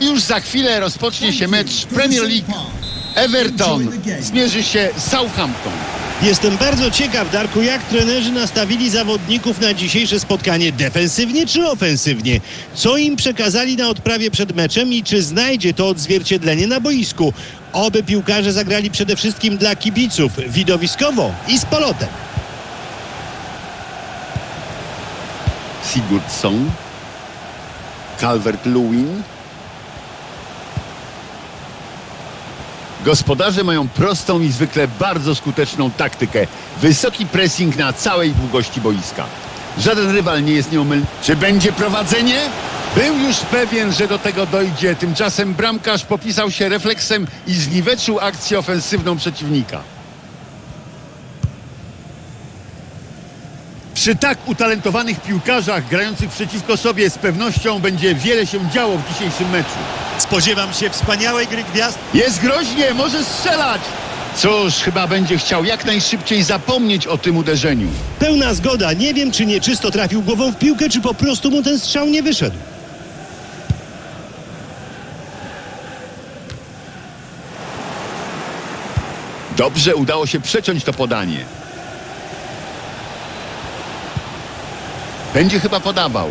Już za chwilę rozpocznie się mecz Premier League. Everton zmierzy się z Southampton. Jestem bardzo ciekaw, Darku, jak trenerzy nastawili zawodników na dzisiejsze spotkanie defensywnie czy ofensywnie. Co im przekazali na odprawie przed meczem i czy znajdzie to odzwierciedlenie na boisku. Oby piłkarze zagrali przede wszystkim dla kibiców, widowiskowo i z polotem. Sigurdsson. Calvert-Lewin. Gospodarze mają prostą i zwykle bardzo skuteczną taktykę. Wysoki pressing na całej długości boiska. Żaden rywal nie jest nieomylny. Czy będzie prowadzenie? Był już pewien, że do tego dojdzie. Tymczasem bramkarz popisał się refleksem i zniweczył akcję ofensywną przeciwnika. Przy tak utalentowanych piłkarzach grających przeciwko sobie z pewnością będzie wiele się działo w dzisiejszym meczu. Spodziewam się wspaniałej gry gwiazd. Jest groźnie, może strzelać! Cóż, chyba będzie chciał jak najszybciej zapomnieć o tym uderzeniu. Pełna zgoda. Nie wiem, czy nieczysto trafił głową w piłkę, czy po prostu mu ten strzał nie wyszedł. Dobrze udało się przeciąć to podanie. Będzie chyba podawał.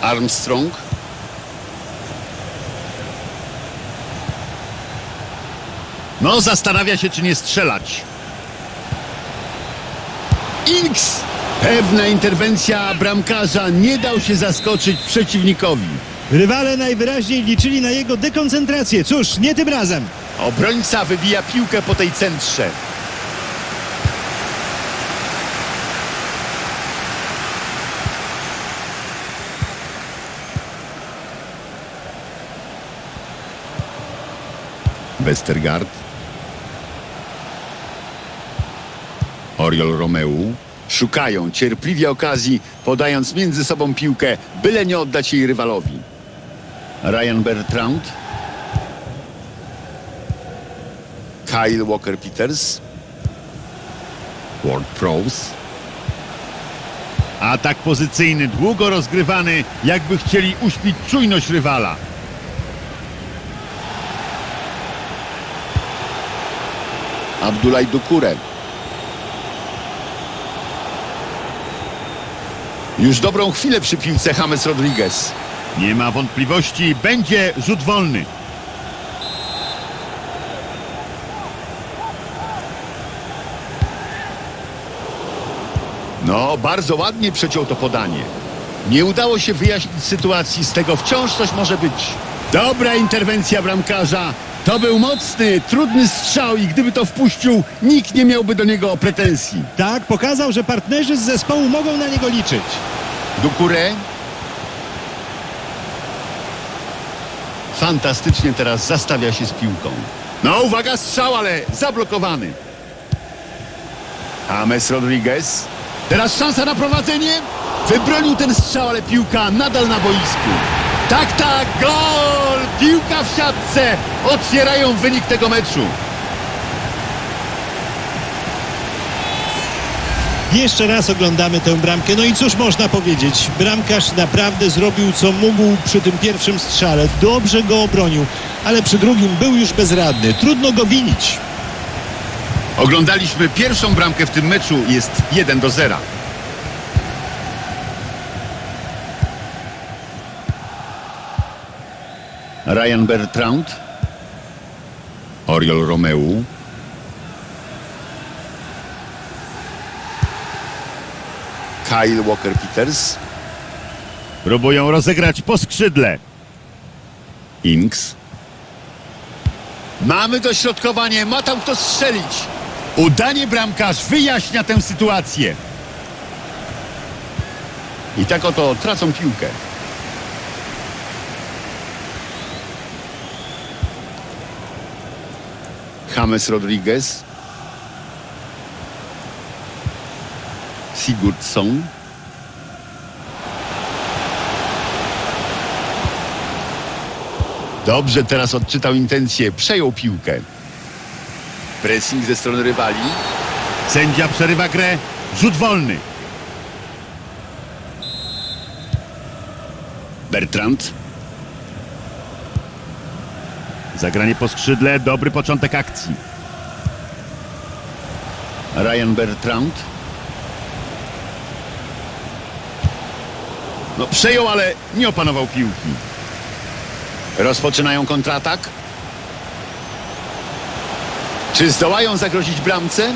Armstrong. No, zastanawia się, czy nie strzelać. Inks! Pewna interwencja bramkarza nie dał się zaskoczyć przeciwnikowi. Rywale najwyraźniej liczyli na jego dekoncentrację. Cóż, nie tym razem. Obrońca wybija piłkę po tej centrze. Westergaard. Oriol Romeu. Szukają cierpliwie okazji, podając między sobą piłkę, byle nie oddać jej rywalowi. Ryan Bertrand. Kyle Walker-Peters. Ward Prowse. Atak pozycyjny, długo rozgrywany, jakby chcieli uśpić czujność rywala. Abdullah Dukure. Już dobrą chwilę przy piłce James Rodriguez. Nie ma wątpliwości, będzie rzut wolny. No, bardzo ładnie przeciął to podanie. Nie udało się wyjaśnić sytuacji, z tego wciąż coś może być. Dobra interwencja bramkarza. To był mocny, trudny strzał i gdyby to wpuścił, nikt nie miałby do niego pretensji. Tak, pokazał, że partnerzy z zespołu mogą na niego liczyć. Dukure. Fantastycznie teraz zastawia się z piłką. No uwaga, strzał, ale zablokowany. James Rodriguez. Teraz szansa na prowadzenie. Wybronił ten strzał, ale piłka nadal na boisku. Tak, tak, gol! W siatce. Otwierają wynik tego meczu. Jeszcze raz oglądamy tę bramkę. No i cóż można powiedzieć? Bramkarz naprawdę zrobił co mógł przy tym pierwszym strzale. Dobrze go obronił, ale przy drugim był już bezradny. Trudno go winić. Oglądaliśmy pierwszą bramkę w tym meczu. Jest 1 do 0. Ryan Bertrand. Oriol Romeu. Kyle Walker-Peters. Próbują rozegrać po skrzydle. Inks. Mamy dośrodkowanie, ma tam kto strzelić. Udanie bramkarz wyjaśnia tę sytuację. I tak oto tracą piłkę. James Rodriguez. Sigurdsson. Dobrze teraz odczytał intencje, przejął piłkę. Pressing ze strony rywali. Sędzia przerywa grę. Rzut wolny. Bertrand. Zagranie po skrzydle, dobry początek akcji. Ryan Bertrand. No przejął, ale nie opanował piłki. Rozpoczynają kontratak. Czy zdołają zagrozić bramce?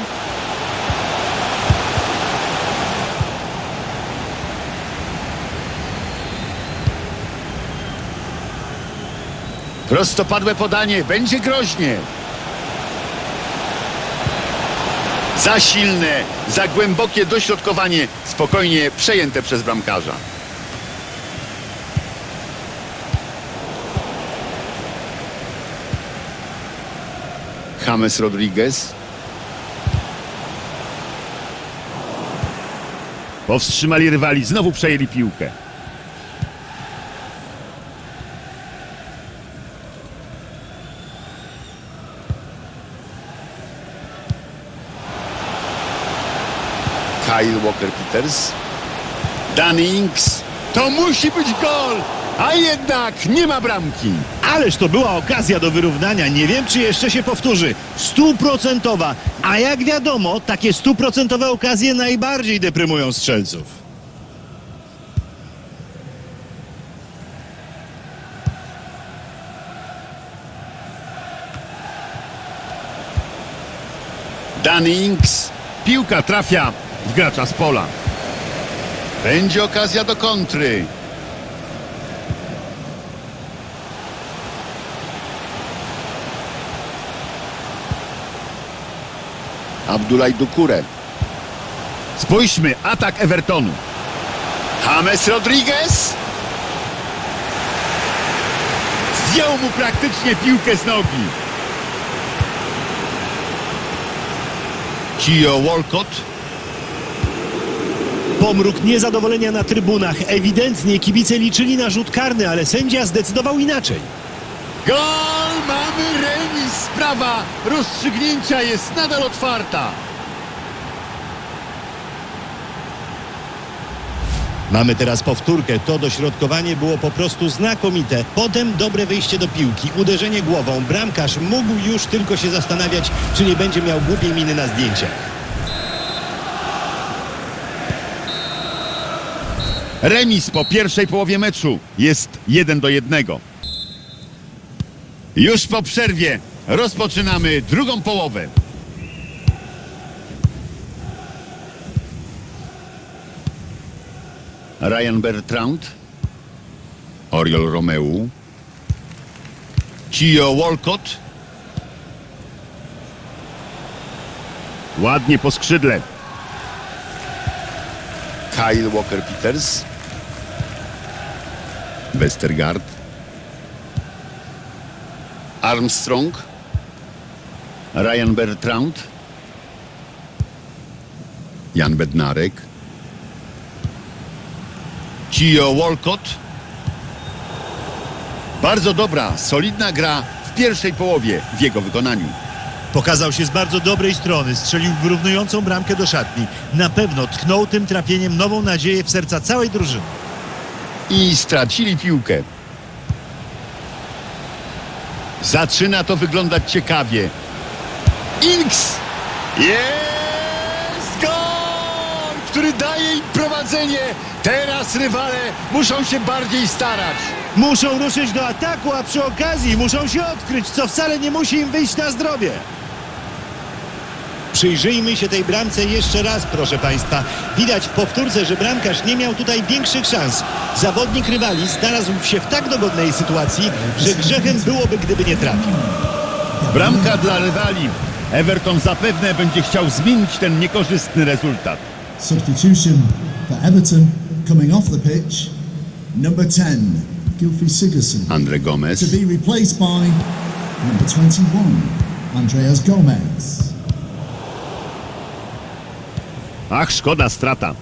Prostopadłe podanie, będzie groźnie. Za silne, za głębokie dośrodkowanie, spokojnie przejęte przez bramkarza. James Rodriguez. Powstrzymali rywali, znowu przejęli piłkę. Kyle Walker-Peters. Dan Inks. To musi być gol! A jednak nie ma bramki. Ależ to była okazja do wyrównania. Nie wiem, czy jeszcze się powtórzy. Stuprocentowa. A jak wiadomo, takie stuprocentowe okazje najbardziej deprymują strzelców. Dan Inks. Piłka trafia gracza z pola. Będzie okazja do kontry. Abdullah Dukure. Spójrzmy, atak Evertonu. James Rodriguez. Zdjął mu praktycznie piłkę z nogi. Gio Walcott. Pomruk niezadowolenia na trybunach. Ewidentnie kibice liczyli na rzut karny, ale sędzia zdecydował inaczej. Gol! Mamy remis! Sprawa rozstrzygnięcia jest nadal otwarta. Mamy teraz powtórkę. To dośrodkowanie było po prostu znakomite. Potem dobre wyjście do piłki, uderzenie głową. Bramkarz mógł już tylko się zastanawiać, czy nie będzie miał głupiej miny na zdjęciach. Remis po pierwszej połowie meczu jest 1 do 1. Już po przerwie rozpoczynamy drugą połowę. Ryan Bertrand, Oriol Romeu, Gio Walcott. Ładnie po skrzydle. Kyle Walker-Peters. Westergaard. Armstrong. Ryan Bertrand. Jan Bednarek. Gio Walcott. Bardzo dobra, solidna gra w pierwszej połowie w jego wykonaniu. Pokazał się z bardzo dobrej strony, strzelił wyrównującą bramkę do szatni. Na pewno tknął tym trafieniem nową nadzieję w serca całej drużyny. i stracili piłkę. Zaczyna to wyglądać ciekawie. Inks! Jest gol! Który daje im prowadzenie. Teraz rywale muszą się bardziej starać. Muszą ruszyć do ataku, a przy okazji muszą się odkryć, co wcale nie musi im wyjść na zdrowie. Przyjrzyjmy się tej bramce jeszcze raz, proszę Państwa. Widać w powtórce, że bramkarz nie miał tutaj większych szans. Zawodnik rywali znalazł się w tak dogodnej sytuacji, że grzechem byłoby, gdyby nie trafił. Bramka dla rywali. Everton zapewne będzie chciał zmienić ten niekorzystny rezultat. Substitution for Everton coming off the pitch, number 10, Gilfie Sigerson, Andre Gomez. to be replaced by number 21, Andreas Gomez. Ach, szkoda, strata.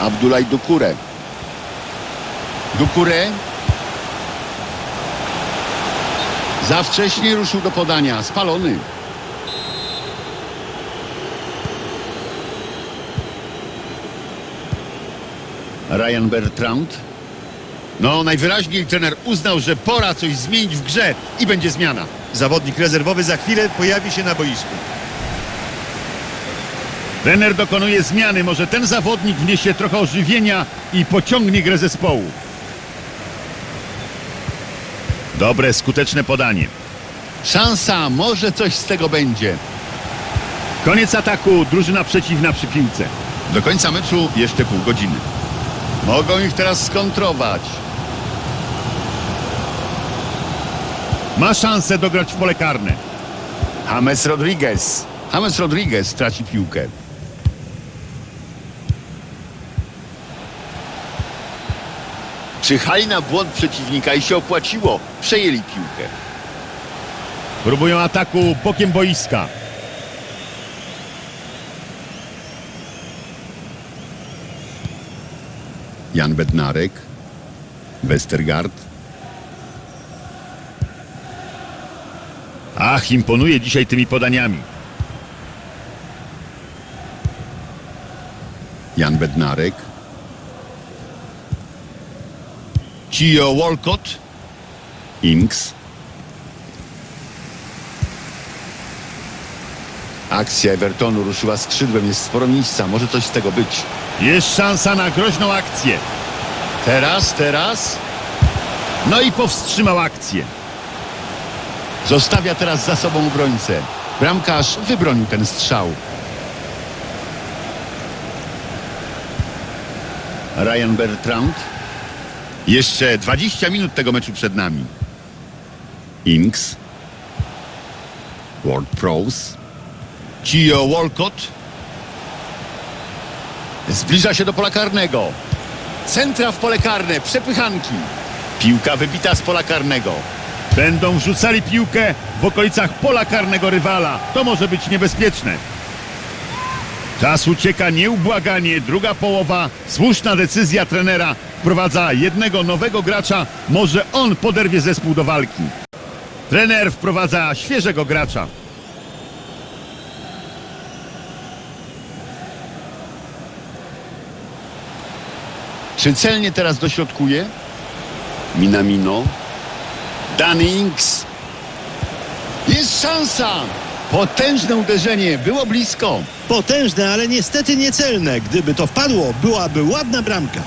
Abdullah Dukure. Dukure. Za wcześnie ruszył do podania. Spalony. Ryan Bertrand. No, najwyraźniej trener uznał, że pora coś zmienić w grze i będzie zmiana. Zawodnik rezerwowy za chwilę pojawi się na boisku. Trener dokonuje zmiany. Może ten zawodnik wniesie trochę ożywienia i pociągnie grę zespołu. Dobre, skuteczne podanie. Szansa, może coś z tego będzie. Koniec ataku, drużyna przeciwna przy piłce. Do końca meczu jeszcze pół godziny. Mogą ich teraz skontrować. Ma szansę dograć w pole karne. James Rodriguez. James Rodriguez traci piłkę. Czyhali na błąd przeciwnika i się opłaciło. Przejęli piłkę. Próbują ataku bokiem boiska. Jan Bednarek. Westergaard. Ach, imponuje dzisiaj tymi podaniami. Jan Bednarek. Cio Walcott. Inks. Akcja Evertonu ruszyła skrzydłem, jest sporo miejsca, może coś z tego być. Jest szansa na groźną akcję. Teraz, teraz. No i powstrzymał akcję. Zostawia teraz za sobą obrońcę. Bramkarz wybronił ten strzał. Ryan Bertrand. Jeszcze 20 minut tego meczu przed nami. Inks. World Pros. Cio Walcott. Zbliża się do pola karnego. Centra w pole karne, przepychanki. Piłka wybita z pola karnego. Będą wrzucali piłkę w okolicach pola karnego rywala. To może być niebezpieczne. Czas ucieka nieubłaganie. Druga połowa. Słuszna decyzja trenera. Wprowadza jednego nowego gracza. Może on poderwie zespół do walki. Trener wprowadza świeżego gracza. Czy celnie teraz dośrodkuje? Minamino. Danings. Jest szansa! Potężne uderzenie, było blisko. Potężne, ale niestety niecelne. Gdyby to wpadło, byłaby ładna bramka.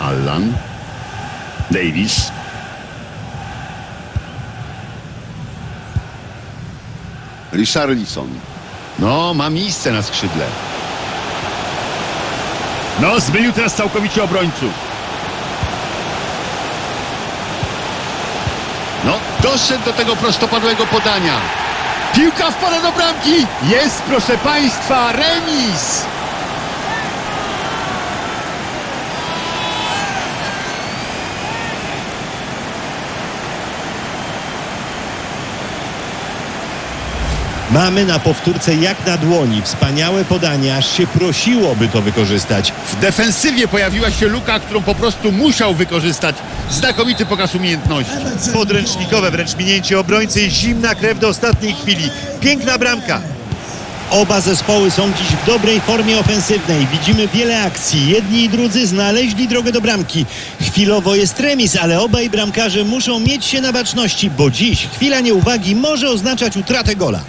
Allan. Davis. Richarlison. No, ma miejsce na skrzydle. No, zmienił teraz całkowicie obrońców. No, doszedł do tego prostopadłego podania. Piłka wpada do bramki. Jest, proszę Państwa, remis. Mamy na powtórce jak na dłoni. Wspaniałe podanie, aż się prosiło, by to wykorzystać. W defensywie pojawiła się luka, którą po prostu musiał wykorzystać. Znakomity pokaz umiejętności. Podręcznikowe wręcz minięcie obrońcy i zimna krew do ostatniej chwili. Piękna bramka. Oba zespoły są dziś w dobrej formie ofensywnej. Widzimy wiele akcji. Jedni i drudzy znaleźli drogę do bramki. Chwilowo jest remis, ale obaj bramkarze muszą mieć się na baczności, bo dziś chwila nieuwagi może oznaczać utratę gola.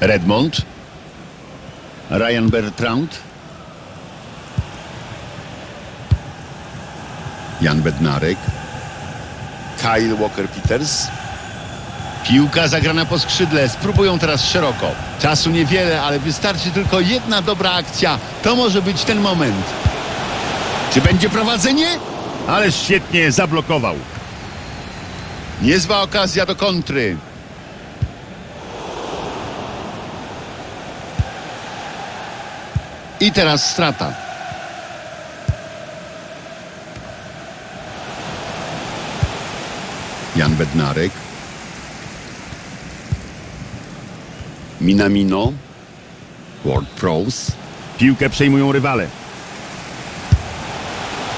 Redmond. Ryan Bertrand. Jan Bednarek. Kyle Walker-Peters. Piłka zagrana po skrzydle. Spróbują teraz szeroko. Czasu niewiele, ale wystarczy tylko jedna dobra akcja. To może być ten moment. Czy będzie prowadzenie? Ale świetnie zablokował. Niezła okazja do kontry. I teraz strata. Jan Bednarek. Minamino. World Pros. Piłkę przejmują rywale.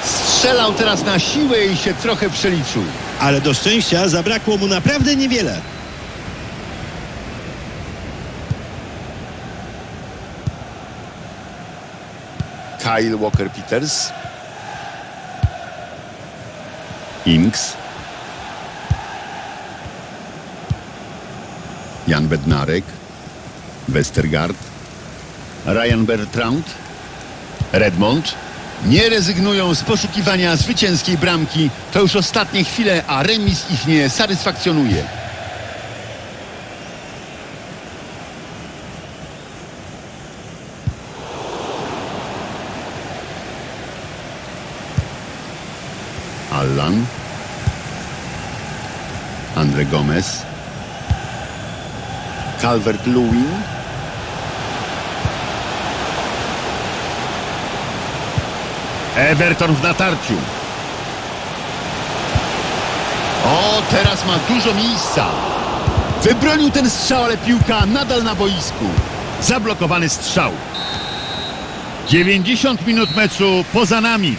Strzelał teraz na siłę i się trochę przeliczył. Ale do szczęścia zabrakło mu naprawdę niewiele. Kyle Walker-Peters. Inks. Jan Bednarek. Westergaard. Ryan Bertrand. Redmond. Nie rezygnują z poszukiwania zwycięskiej bramki. To już ostatnie chwile, a remis ich nie satysfakcjonuje. Allan. Andre Gomez. Calvert-Lewin. Everton w natarciu. O, teraz ma dużo miejsca. Wybronił ten strzał, ale piłka nadal na boisku. Zablokowany strzał. 90 minut meczu poza nami.